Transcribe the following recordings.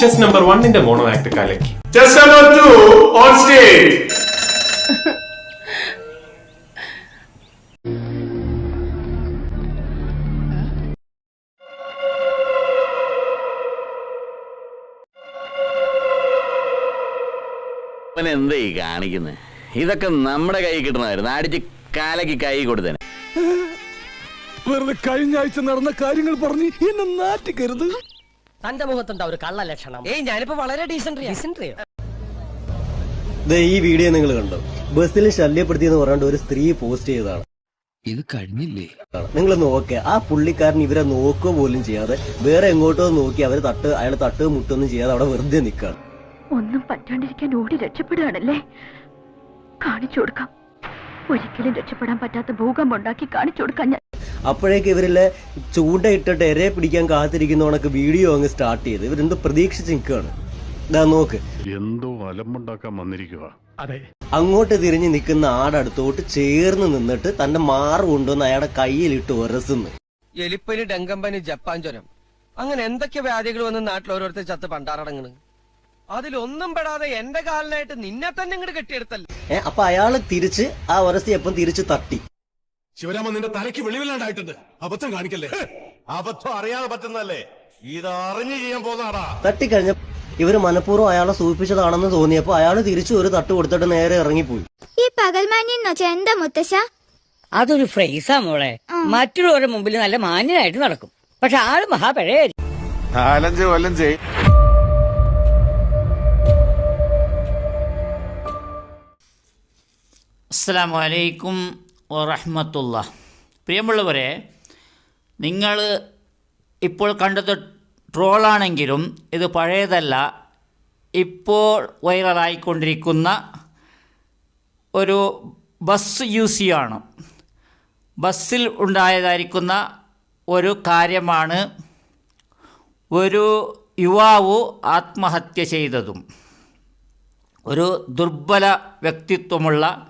Chess number വണ്ണിന്റെ mono act കലക്കി chess number two on stage എന്താ ഈ കാണിക്കുന്നത് ഇതൊക്കെ നമ്മുടെ കൈ കിട്ടണമായിരുന്നു അടിച്ച് കാലയ്ക്ക് കൈ കൊടുത്തേനെ. വെറുതെ കഴിഞ്ഞ ആഴ്ച നടന്ന കാര്യങ്ങൾ പറഞ്ഞ് എന്നെ നാറ്റിക്കരുത്. തന്റെ മുഖത്തുണ്ടാ ഒരു കള്ള ലക്ഷണം. ഏയ് ഞാനിപ്പോ വളരെ ഡീസൻട്രി ഡീസൻട്രിയോ ദേ ഈ വീഡിയോ നിങ്ങൾ കണ്ടോ? ബസ്സിൽ ശല്യപ്പെടുത്തിയെന്ന് പറഞ്ഞുകൊണ്ട് ഒരു സ്ത്രീ പോസ്റ്റ് ചെയ്തതാണ്. ഇത് കഴിഞ്ഞില്ലേ? നിങ്ങൾ നോക്കെ ആ പുള്ളിക്കാരൻ ഇവരെ നോക്കുക പോലും ചെയ്യാതെ വേറെ എങ്ങോട്ടോ നോക്കി അവർ തട്ട് അയാൾ തട്ട് മുട്ടൊന്നും ചെയ്യാതെ അവിടെ വെറുതെ നിക്കാണ്. ഒന്നും പറ്റാണ്ടിരിക്കാൻ ഓടി രക്ഷപ്പെടുകയാണല്ലേ? കാണിച്ചു കൊടുക്കാം. ഒരിക്കലും രക്ഷപ്പെടാൻ പറ്റാത്ത ഭൂകമ്പം ഉണ്ടാക്കി കാണിച്ചു കൊടുക്കാൻ ഞാൻ. അപ്പോഴേക്ക് ഇവരിലെ ചൂണ്ടയിട്ടിട്ട് എരയെ പിടിക്കാൻ കാത്തിരിക്കുന്ന കണക്ക് വീഡിയോ അങ്ങ് സ്റ്റാർട്ട് ചെയ്ത്. ഇവരെന്ത് പ്രതീക്ഷിച്ച് നിൽക്കുകയാണ്? ഇതാ നോക്ക്. എന്തോ അലമ്പുണ്ടാക്കാൻ വന്നിരിക്കുക അങ്ങോട്ട് തിരിഞ്ഞ് നിൽക്കുന്ന ആടടുത്തോട്ട് ചേർന്ന് നിന്നിട്ട് തന്റെ മാറ് കൊണ്ടുവന്ന് അയാളെ കയ്യിലിട്ട് ഉരസുന്നു. എലിപ്പനി ഡെങ്കമ്പനി ജപ്പാൻ ജ്വരം അങ്ങനെ എന്തൊക്കെ വ്യാധികൾ വന്ന് നാട്ടിൽ ഓരോരുത്തർ ചത്ത് പണ്ടാറടങ്ങണ്? അതിലൊന്നും പെടാതെ എന്റെ കാലിനായിട്ട് നിന്നെ തന്നെ ഇങ്ങോട്ട് കെട്ടിയെടുത്തല്ലേ? ഏഹ് അപ്പൊ അയാൾ തിരിച്ച് ആ ഉരസി എപ്പം തിരിച്ച് തട്ടി. ശിവരാമ നിന്റെ തലയ്ക്ക് വെളിവില്ലാണ്ടായിട്ടുണ്ട്. അബദ്ധം കാണിക്കല്ലേ? അബദ്ധം അറിയാതെ പറ്റുന്നല്ലേ ഇത് അറിഞ്ഞു ചെയ്യാൻ പോകുന്നതാടാ. തട്ടിക്കഴിഞ്ഞ ഇവർ മനഃപൂർവം അയാളെ സൂചിപ്പിച്ചതാണെന്ന് തോന്നിയപ്പോ അയാൾ തിരിച്ചു ഒരു തട്ട് കൊടുത്തിട്ട് നേരെ ഇറങ്ങിപ്പോയി. ഈ പകൽമാന്യം എന്ന് വെച്ചാ എന്താ മുത്തശ്ശ? അതൊരു ഫ്രൈസാ മോളെ. മറ്റുള്ളവരുടെ മുമ്പിൽ നല്ല മാന്യനായിട്ട് നടക്കും. പക്ഷെ ആൾ മഹാപഴയായിരിക്കും. നാലഞ്ച് കൊല്ലം ചെയ്യും അസ്സാം വലൈക്കും വറഹമത്തുള്ള. പ്രിയമുള്ളവരെ നിങ്ങൾ ഇപ്പോൾ കണ്ടത് ട്രോളാണെങ്കിലും ഇത് പഴയതല്ല ഇപ്പോൾ വൈറലായിക്കൊണ്ടിരിക്കുന്ന ഒരു ബസ് യൂസ് ആണ് ബസ്സിൽ ഉണ്ടായതായിരിക്കുന്ന ഒരു കാര്യമാണ് ഒരു യുവാവ് ആത്മഹത്യ ചെയ്തതും. ഒരു ദുർബല വ്യക്തിത്വമുള്ള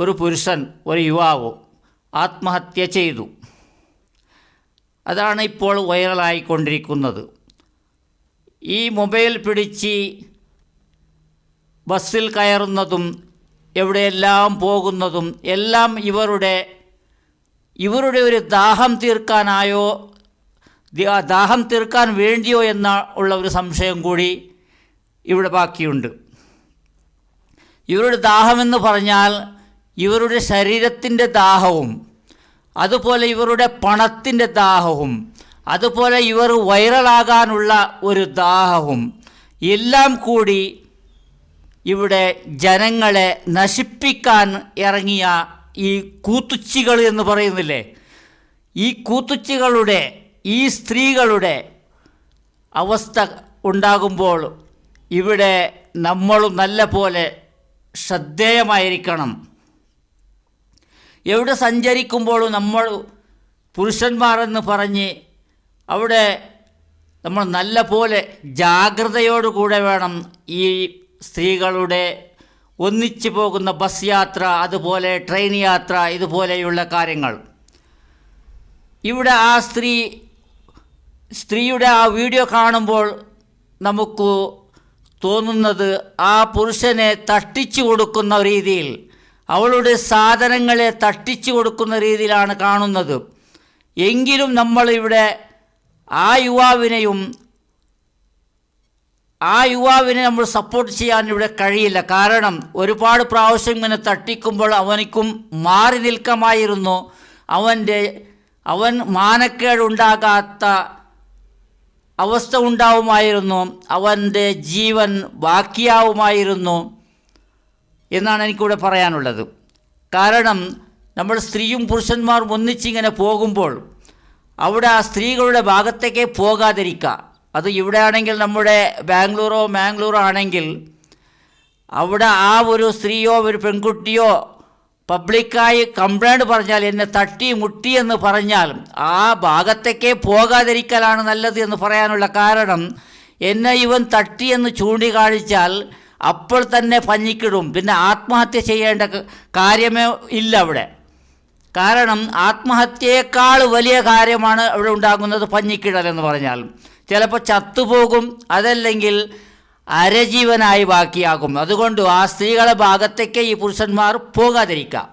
ഒരു പുരുഷൻ ഒരു യുവാവ് ആത്മഹത്യ ചെയ്തു. അതാണ് ഇപ്പോൾ വൈറലായിക്കൊണ്ടിരിക്കുന്നത്. ഈ മൊബൈൽ പിടിച്ച് ബസ്സിൽ കയറുന്നതും എവിടെയെല്ലാം പോകുന്നതും എല്ലാം ഇവരുടെ ഇവരുടെ ഒരു ദാഹം തീർക്കാനായോ ദാഹം തീർക്കാൻ വേണ്ടിയോ എന്ന ഉള്ള ഒരു സംശയം കൂടി ഇവിടെ ബാക്കിയുണ്ട്. ഇവരുടെ ദാഹമെന്ന് പറഞ്ഞാൽ ഇവരുടെ ശരീരത്തിന്റെ ദാഹവും അതുപോലെ ഇവരുടെ പണത്തിന്റെ ദാഹവും അതുപോലെ ഇവർ വൈറലാകാനുള്ള ഒരു ദാഹവും എല്ലാം കൂടി ഇവിടെ ജനങ്ങളെ നശിപ്പിക്കാൻ ഇറങ്ങിയ ഈ കൂത്തുച്ചികൾ എന്ന് പറയുന്നില്ലേ? ഈ കൂത്തുച്ചികളുടെ ഈ സ്ത്രീകളുടെ അവസ്ഥ ഉണ്ടാകുമ്പോൾ ഇവിടെ നമ്മളും നല്ല പോലെ ശ്രദ്ധേയമായിരിക്കണം. എവിടെ സഞ്ചരിക്കുമ്പോഴും നമ്മൾ പുരുഷന്മാരെന്ന് പറഞ്ഞ് അവിടെ നമ്മൾ നല്ല പോലെ ജാഗ്രതയോടുകൂടെ വേണം ഈ സ്ത്രീകളുടെ ഒന്നിച്ചു പോകുന്ന ബസ് യാത്ര അതുപോലെ ട്രെയിൻ യാത്ര ഇതുപോലെയുള്ള കാര്യങ്ങൾ. ഇവിടെ ആ സ്ത്രീ സ്ത്രീയുടെ ആ വീഡിയോ കാണുമ്പോൾ നമുക്ക് തോന്നുന്നത് ആ പുരുഷനെ തട്ടിച്ചു കൊടുക്കുന്ന രീതിയിൽ അവളുടെ സാധനങ്ങളെ തട്ടിച്ചു കൊടുക്കുന്ന രീതിയിലാണ് കാണുന്നത്. എങ്കിലും നമ്മളിവിടെ ആ യുവാവിനെയും ആ യുവാവിനെ നമ്മൾ സപ്പോർട്ട് ചെയ്യാൻ ഇവിടെ കഴിയില്ല. കാരണം ഒരുപാട് പ്രാവശ്യം ഇങ്ങനെ തട്ടിക്കുമ്പോൾ അവനിക്കും മാറി നിൽക്കമായിരുന്നു. അവന്റെ അവൻ മാനക്കേടുണ്ടാകാത്ത അവസ്ഥ ഉണ്ടാവുമായിരുന്നു. അവന്റെ ജീവൻ ബാക്കിയാവുമായിരുന്നു. എന്നാണ് എനിക്കിവിടെ പറയാനുള്ളത്. കാരണം നമ്മൾ സ്ത്രീയും പുരുഷന്മാരും ഒന്നിച്ചിങ്ങനെ പോകുമ്പോൾ അവിടെ ആ സ്ത്രീകളുടെ ഭാഗത്തേക്കേ പോകാതിരിക്കുക അത് ഇവിടെ ആണെങ്കിൽ നമ്മുടെ ബാംഗ്ലൂരോ മാംഗ്ലൂരോ ആണെങ്കിൽ അവിടെ ആ ഒരു സ്ത്രീയോ ഒരു പെൺകുട്ടിയോ പബ്ലിക്കായി കംപ്ലൈന്റ് പറഞ്ഞാൽ എന്നെ തട്ടി മുട്ടി എന്ന് പറഞ്ഞാൽ ആ ഭാഗത്തേക്കേ പോകാതിരിക്കലാണ് നല്ലത് എന്ന് പറയാനുള്ള കാരണം എന്നെ ഇവൻ തട്ടി എന്ന് ചൂണ്ടിക്കാണിച്ചാൽ അപ്പോൾ തന്നെ പഞ്ഞിക്കിടും പിന്നെ ആത്മഹത്യ ചെയ്യേണ്ട കാര്യമേ ഇല്ല അവിടെ. കാരണം ആത്മഹത്യയേക്കാൾ വലിയ കാര്യമാണ് അവിടെ ഉണ്ടാകുന്നത് പഞ്ഞിക്കിടൽ എന്ന് പറഞ്ഞാൽ. ചിലപ്പോൾ ചത്തുപോകും അതല്ലെങ്കിൽ അരജീവനായി ബാക്കിയാകും. അതുകൊണ്ട് ആ സ്ത്രീകളെ ഭാഗത്തേക്ക് ഈ പുരുഷന്മാർ പോകാതിരിക്കുക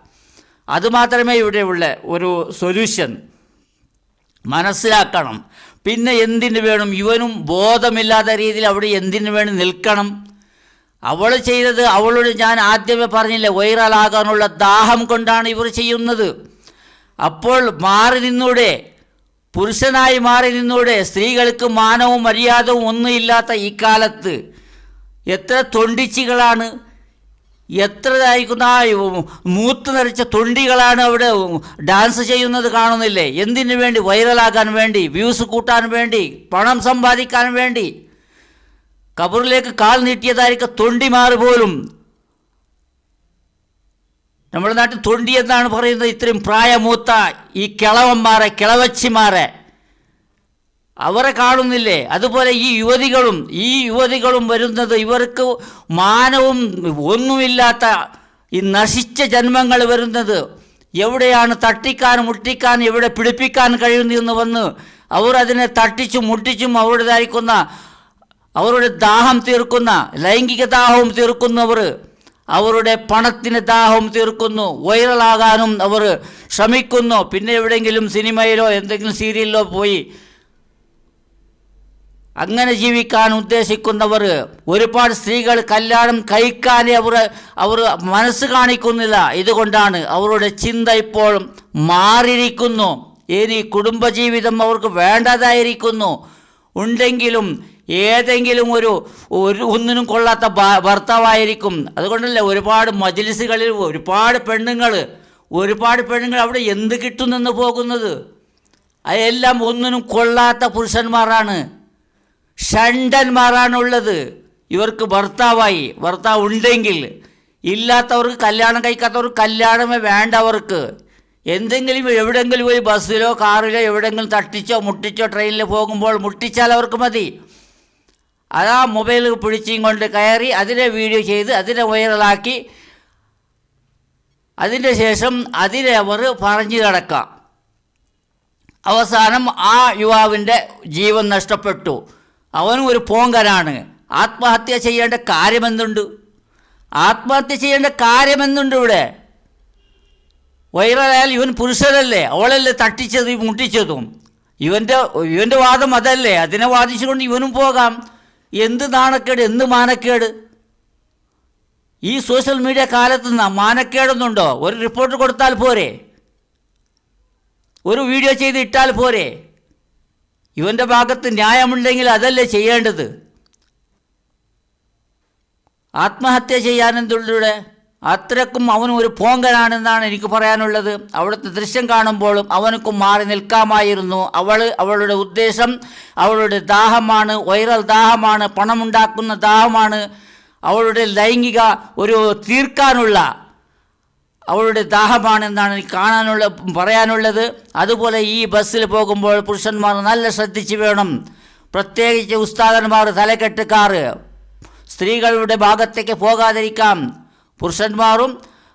അതുമാത്രമേ ഇവിടെ ഉള്ള ഒരു സൊല്യൂഷൻ മനസ്സിലാക്കണം. പിന്നെ എന്തിനു വേണം? ഇവനും ബോധമില്ലാത്ത രീതിയിൽ അവിടെ എന്തിനു വേണം നിൽക്കണം? അവൾ ചെയ്തത് അവളോട് ഞാൻ ആദ്യമേ പറഞ്ഞില്ലേ വൈറലാകാനുള്ള ദാഹം കൊണ്ടാണ് ഇവർ ചെയ്യുന്നത്. അപ്പോൾ മാറി നിന്നൂടെ പുരുഷനായി മാറി നിന്നൂടെ സ്ത്രീകൾക്ക് മാനവും മര്യാദവും ഒന്നുമില്ലാത്ത ഈ കാലത്ത് എത്ര തൊണ്ടിച്ചികളാണ് എത്ര ആ മൂത്ത് നിറച്ച തൊണ്ടികളാണ് അവിടെ ഡാൻസ് ചെയ്യുന്നത് കാണുന്നില്ലേ? എന്തിനു വേണ്ടി? വൈറലാകാൻ വേണ്ടി വ്യൂസ് കൂട്ടാൻ വേണ്ടി പണം സമ്പാദിക്കാൻ വേണ്ടി. കബറിലേക്ക് കാൽ നീട്ടിയതായിരിക്കും തൊണ്ടിമാർ പോലും. നമ്മുടെ നാട്ടിൽ തൊണ്ടി എന്നാണ് പറയുന്നത് ഇത്രയും പ്രായമൂത്ത ഈ കിളവന്മാരെ കിളവച്ചിമാരെ. അവരെ കാണുന്നില്ലേ? അതുപോലെ ഈ യുവതികളും ഈ യുവതികളും വരുന്നത് ഇവർക്ക് മാനവും ഒന്നുമില്ലാത്ത ഈ നശിച്ച ജന്മങ്ങൾ വരുന്നത്. എവിടെയാണ് തട്ടിക്കാൻ മുട്ടിക്കാൻ എവിടെ പിടിപ്പിക്കാൻ കഴിയുന്നതെന്ന് വന്ന് അവർ അതിനെ തട്ടിച്ചും മുട്ടിച്ചും അവരുടേതായിരിക്കുന്ന അവരുടെ ദാഹം തീർക്കുന്ന ലൈംഗിക ദാഹവും തീർക്കുന്നവർ അവരുടെ പണത്തിന് ദാഹം തീർക്കുന്നു. വൈറലാകാനും അവർ ശ്രമിക്കുന്നു. പിന്നെ എവിടെയെങ്കിലും സിനിമയിലോ എന്തെങ്കിലും സീരിയലിലോ പോയി അങ്ങനെ ജീവിക്കാൻ ഉദ്ദേശിക്കുന്നവർ ഒരുപാട് സ്ത്രീകൾ കല്യാണം കഴിക്കാനേ അവർ അവർ മനസ്സ് കാണിക്കുന്നില്ല. ഇതുകൊണ്ടാണ് അവരുടെ ചിന്ത ഇപ്പോൾ മാറിയിരിക്കുന്നു. ഇനി കുടുംബജീവിതം അവർക്ക് വേണ്ടതായിരിക്കുന്നു. ഉണ്ടെങ്കിലും ഏതെങ്കിലും ഒരു ഒരു ഒന്നിനും കൊള്ളാത്ത ഭർത്താവായിരിക്കും. അതുകൊണ്ടല്ലേ ഒരുപാട് മജിലിസുകളിൽ ഒരുപാട് പെണ്ണുങ്ങൾ ഒരുപാട് പെണ്ണുങ്ങൾ അവിടെ എന്ത് കിട്ടുന്നെന്ന് പോകുന്നത്? അതെല്ലാം ഒന്നിനും കൊള്ളാത്ത പുരുഷന്മാരാണ്. ഷണ്ടന്മാരാണുള്ളത്. ഇവർക്ക് ഭർത്താവായി. ഭർത്താവ് ഉണ്ടെങ്കിൽ ഇല്ലാത്തവർക്ക് കല്യാണം കഴിക്കാത്തവർക്ക് കല്യാണമേ വേണ്ട അവർക്ക്. എന്തെങ്കിലും എവിടെയെങ്കിലും പോയി ബസ്സിലോ കാറിലോ എവിടെയെങ്കിലും തട്ടിച്ചോ മുട്ടിച്ചോ ട്രെയിനിൽ പോകുമ്പോൾ മുട്ടിച്ചാൽ അവർക്ക് മതി. അതാ മൊബൈൽ പിടിച്ചും കൊണ്ട് കയറി അതിനെ വീഡിയോ ചെയ്ത് അതിനെ വൈറലാക്കി. അതിന്റെ ശേഷം അതിനെ അവർ പറഞ്ഞു കിടക്കാം അവസാനം ആ യുവാവിന്റെ ജീവൻ നഷ്ടപ്പെട്ടു. അവനും ഒരു പോങ്കനാണ്. ആത്മഹത്യ ചെയ്യേണ്ട കാര്യമെന്തുണ്ട്? ആത്മഹത്യ ചെയ്യേണ്ട കാര്യമെന്തുണ്ട് ഇവിടെ? വൈറലായാൽ ഇവൻ പുരുഷനല്ലേ? അവളല്ലേ തട്ടിച്ചതും മുട്ടിച്ചതും. ഇവന്റെ ഇവന്റെ വാദം അതല്ലേ? അതിനെ വാദിച്ചുകൊണ്ട് ഇവനും പോകാം. എന്ത് നാണക്കേട് എന്ത് മാനക്കേട്? ഈ സോഷ്യൽ മീഡിയ കാലത്ത് മാനക്കേടൊന്നുണ്ടോ? ഒരു റിപ്പോർട്ട് കൊടുത്താൽ പോരെ? ഒരു വീഡിയോ ചെയ്ത് ഇട്ടാൽ പോരെ? ഇവന്റെ ഭാഗത്ത് ന്യായമുണ്ടെങ്കിൽ അതല്ലേ ചെയ്യേണ്ടത്? ആത്മഹത്യ ചെയ്യാനെന്തുള്ളിവിടെ അത്രക്കും അവനും ഒരു പോങ്കനാണെന്നാണ് എനിക്ക് പറയാനുള്ളത്. അവിടുത്തെ ദൃശ്യം കാണുമ്പോഴും അവനക്കും മാറി നിൽക്കാമായിരുന്നു. അവൾ അവളുടെ ഉദ്ദേശം അവളുടെ ദാഹമാണ് വൈറൽ ദാഹമാണ് പണമുണ്ടാക്കുന്ന ദാഹമാണ്. അവളുടെ ലൈംഗിക ഒരു തീർക്കാനുള്ള അവളുടെ ദാഹമാണെന്നാണ് എനിക്ക് കാണാനുള്ള പറയാനുള്ളത്. അതുപോലെ ഈ ബസ്സിൽ പോകുമ്പോൾ പുരുഷന്മാർ നല്ല ശ്രദ്ധിച്ച് വേണം. പ്രത്യേകിച്ച് ഉസ്താദന്മാർ തലക്കെട്ടുകാർ സ്ത്രീകളുടെ ഭാഗത്തേക്ക് പോകാതിരിക്കാം. പുരുഷന്മാരും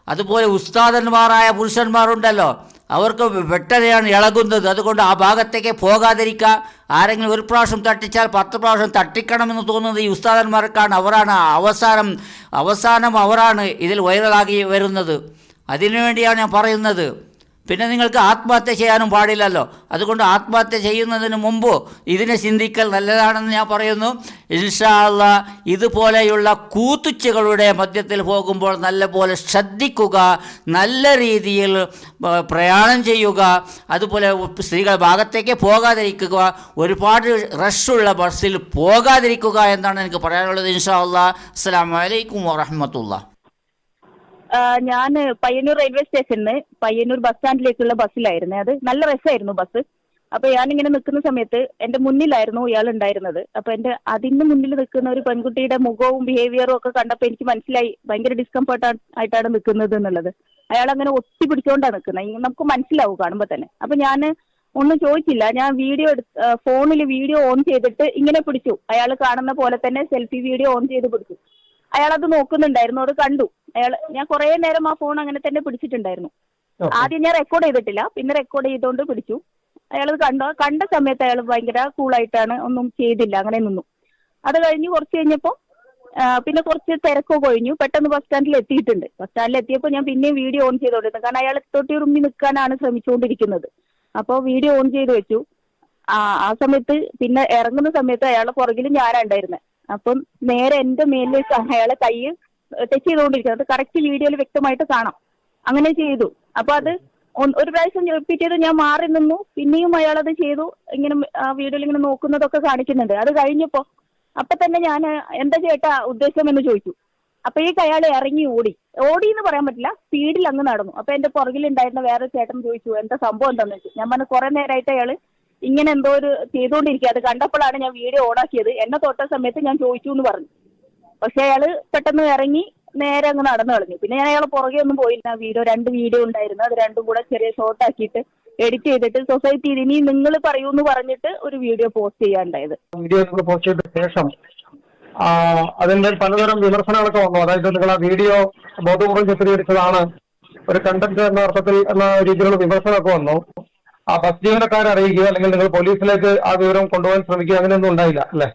അതുപോലെ ഉസ്താദന്മാരായ പുരുഷന്മാരുണ്ടല്ലോ. അവർക്ക് വെട്ടതയാണ് ഇളകുന്നത്. അതുകൊണ്ട് ആ ഭാഗത്തേക്ക് പോകാതിരിക്കുക. ആരെങ്കിലും ഒരു പ്രാവശ്യം തട്ടിച്ചാൽ പത്ത് പ്രാവശ്യം തട്ടിക്കണമെന്ന് തോന്നുന്നത് ഈ ഉസ്താദന്മാർക്കാണ്. അവരാണ് അവസാനം അവസാനം അവരാണ് ഇതിൽ വൈറലാകി വരുന്നത്. അതിനുവേണ്ടിയാണ് ഞാൻ പറയുന്നത്. പിന്നെ നിങ്ങൾക്ക് ആത്മഹത്യ ചെയ്യാനും പാടില്ലല്ലോ. അതുകൊണ്ട് ആത്മഹത്യ ചെയ്യുന്നതിന് മുമ്പ് ഇതിനെ ചിന്തിക്കൽ നല്ലതാണെന്ന് ഞാൻ പറയുന്നു. ഇൻഷാല്ല ഇതുപോലെയുള്ള കൂത്തുച്ചകളുടെ മധ്യത്തിൽ പോകുമ്പോൾ നല്ലപോലെ ശ്രദ്ധിക്കുക നല്ല രീതിയിൽ പ്രയാണം ചെയ്യുക അതുപോലെ സ്ത്രീകൾ ഭാഗത്തേക്ക് പോകാതിരിക്കുക ഒരുപാട് റഷുള്ള ബസ്സിൽ പോകാതിരിക്കുക എന്നാണ് എനിക്ക് പറയാനുള്ളത്. ഇൻഷാ അല്ലാ അസ്സാം വലൈക്കും വാഹമത്തുള്ള ഞാൻ പയ്യന്നൂർ റെയിൽവേ സ്റ്റേഷനിൽ പയ്യന്നൂർ ബസ് സ്റ്റാൻഡിലേക്കുള്ള ബസ്സിലായിരുന്നു. അത് നല്ല രസമായിരുന്നു ബസ്. അപ്പൊ ഞാനിങ്ങനെ നിൽക്കുന്ന സമയത്ത് എന്റെ മുന്നിലായിരുന്നു ഇയാൾ ഉണ്ടായിരുന്നത്. അപ്പൊ എന്റെ അതിന് മുന്നിൽ നിൽക്കുന്ന ഒരു പെൺകുട്ടിയുടെ മുഖവും ബിഹേവിയറും ഒക്കെ കണ്ടപ്പോൾ എനിക്ക് മനസ്സിലായി ഭയങ്കര ഡിസ്കംഫർട്ട് ആയിട്ടാണ് നിൽക്കുന്നത് എന്നുള്ളത്. അയാൾ അങ്ങനെ ഒട്ടി പിടിച്ചോണ്ടാണ് നിൽക്കുന്നത് നമുക്ക് മനസ്സിലാവും കാണുമ്പോൾ തന്നെ. അപ്പൊ ഞാൻ ഒന്നും ചോദിച്ചില്ല. ഞാൻ വീഡിയോ ഫോണിൽ വീഡിയോ ഓൺ ചെയ്തിട്ട് ഇങ്ങനെ പിടിച്ചു. അയാൾ കാണുന്ന പോലെ തന്നെ സെൽഫി വീഡിയോ ഓൺ ചെയ്ത് പിടിച്ചു. അയാൾ അത് നോക്കുന്നുണ്ടായിരുന്നു. അത് കണ്ടു. അയാൾ ഞാൻ കുറെ നേരം ആ ഫോൺ അങ്ങനെ തന്നെ പിടിച്ചിട്ടുണ്ടായിരുന്നു. ആദ്യം ഞാൻ റെക്കോർഡ് ചെയ്തിട്ടില്ല. പിന്നെ റെക്കോർഡ് ചെയ്തുകൊണ്ട് പിടിച്ചു. അയാൾ കണ്ട കണ്ട സമയത്ത് അയാൾ ഭയങ്കര കൂളായിട്ടാണ് ഒന്നും ചെയ്തില്ല. അങ്ങനെ നിന്നു. അത് കഴിഞ്ഞ് കുറച്ച് കഴിഞ്ഞപ്പോ പിന്നെ കുറച്ച് തിരക്കോ കഴിഞ്ഞു. പെട്ടെന്ന് ബസ് സ്റ്റാൻഡിൽ എത്തിയിട്ടുണ്ട്. ബസ് സ്റ്റാൻഡിൽ എത്തിയപ്പോൾ ഞാൻ പിന്നെയും വീഡിയോ ഓൺ ചെയ്തോണ്ടിരുന്നു. കാരണം അയാൾ തൊട്ടി റുമ്മി നിൽക്കാനാണ് ശ്രമിച്ചുകൊണ്ടിരിക്കുന്നത് അപ്പോൾ വീഡിയോ ഓൺ ചെയ്ത് വെച്ചു. ആ ആ സമയത്ത് പിന്നെ ഇറങ്ങുന്ന സമയത്ത് അയാളെ പുറകിൽ ഞാനാ ഉണ്ടായിരുന്നത് അപ്പം നേരെ എന്റെ മേലിൽ അയാളെ കൈ ടച്ച് ചെയ്തുകൊണ്ടിരിക്കുന്നത് അത് കറക്റ്റ് വീഡിയോയിൽ വ്യക്തമായിട്ട് കാണാം. അങ്ങനെ ചെയ്തു. അപ്പൊ അത് ഒരു പ്രാവശ്യം റിപ്പീറ്റ് ചെയ്ത് ഞാൻ മാറി നിന്നു. പിന്നെയും അയാൾ അത് ചെയ്തു. ഇങ്ങനെ ആ വീഡിയോയിൽ ഇങ്ങനെ നോക്കുന്നതൊക്കെ കാണിക്കുന്നുണ്ട്. അത് കഴിഞ്ഞപ്പോ അപ്പൊ തന്നെ ഞാൻ എന്താ ചേട്ടാ ഉദ്ദേശം എന്ന് ചോദിച്ചു. അപ്പോഴേക്ക് അയാൾ ഇറങ്ങി ഓടി. ഓടി എന്ന് പറയാൻ പറ്റില്ല. സ്പീഡിൽ അങ്ങ് നടന്നു. അപ്പൊ എന്റെ പുറകിലുണ്ടായിരുന്ന വേറെ ചേട്ടൻ ചോദിച്ചു എന്താ സംഭവം എന്താന്ന്? വെച്ചു ഞാൻ പറഞ്ഞു കുറെ നേരമായിട്ട് അയാൾ ഇങ്ങനെ എന്തോ ഒരു ചെയ്തുകൊണ്ടിരിക്കുക. അത് കണ്ടപ്പോഴാണ് ഞാൻ വീഡിയോ ഓണാക്കിയത്. എന്നെ തൊട്ട സമയത്ത് ഞാൻ ചോദിച്ചു എന്ന് പറഞ്ഞു. പക്ഷെ അയാൾ പെട്ടെന്ന് ഇറങ്ങി നേരെ അങ്ങ് നടന്നു കളഞ്ഞു. പിന്നെ ഞാൻ അയാളെ പുറകെ ഒന്നും പോയില്ല. വീഡിയോ രണ്ട് വീഡിയോ ഉണ്ടായിരുന്നു. അത് രണ്ടും കൂടെ ചെറിയ ഷോർട്ട് ആക്കിയിട്ട് എഡിറ്റ് ചെയ്തിട്ട് സൊസൈറ്റി ഇനി നിങ്ങൾ പറയൂ എന്ന് പറഞ്ഞിട്ട് ഒരു വീഡിയോ പോസ്റ്റ് ചെയ്യാണ്ടായത് വീഡിയോ പോസ്റ്റ് ചെയ്ത ശേഷം അതിന്റെ പലതരം വിമർശനങ്ങളൊക്കെ വന്നു. അതായത് നിങ്ങൾ ആ വീഡിയോ ബോധപൂർവം ചിത്രീകരിച്ചതാണ് ഒരു കണ്ടന്റ് എന്ന അർത്ഥത്തിൽ എന്ന രീതിയിലുള്ള വിമർശനമൊക്കെ വന്നു. ആ ബസ് ജീവനക്കാരെ അറിയിക്കുക അല്ലെങ്കിൽ നിങ്ങൾ പോലീസിലേക്ക് ആ വിവരം കൊണ്ടുപോകാൻ ശ്രമിക്കുക അങ്ങനെയൊന്നും ഉണ്ടായില്ല അല്ലേ?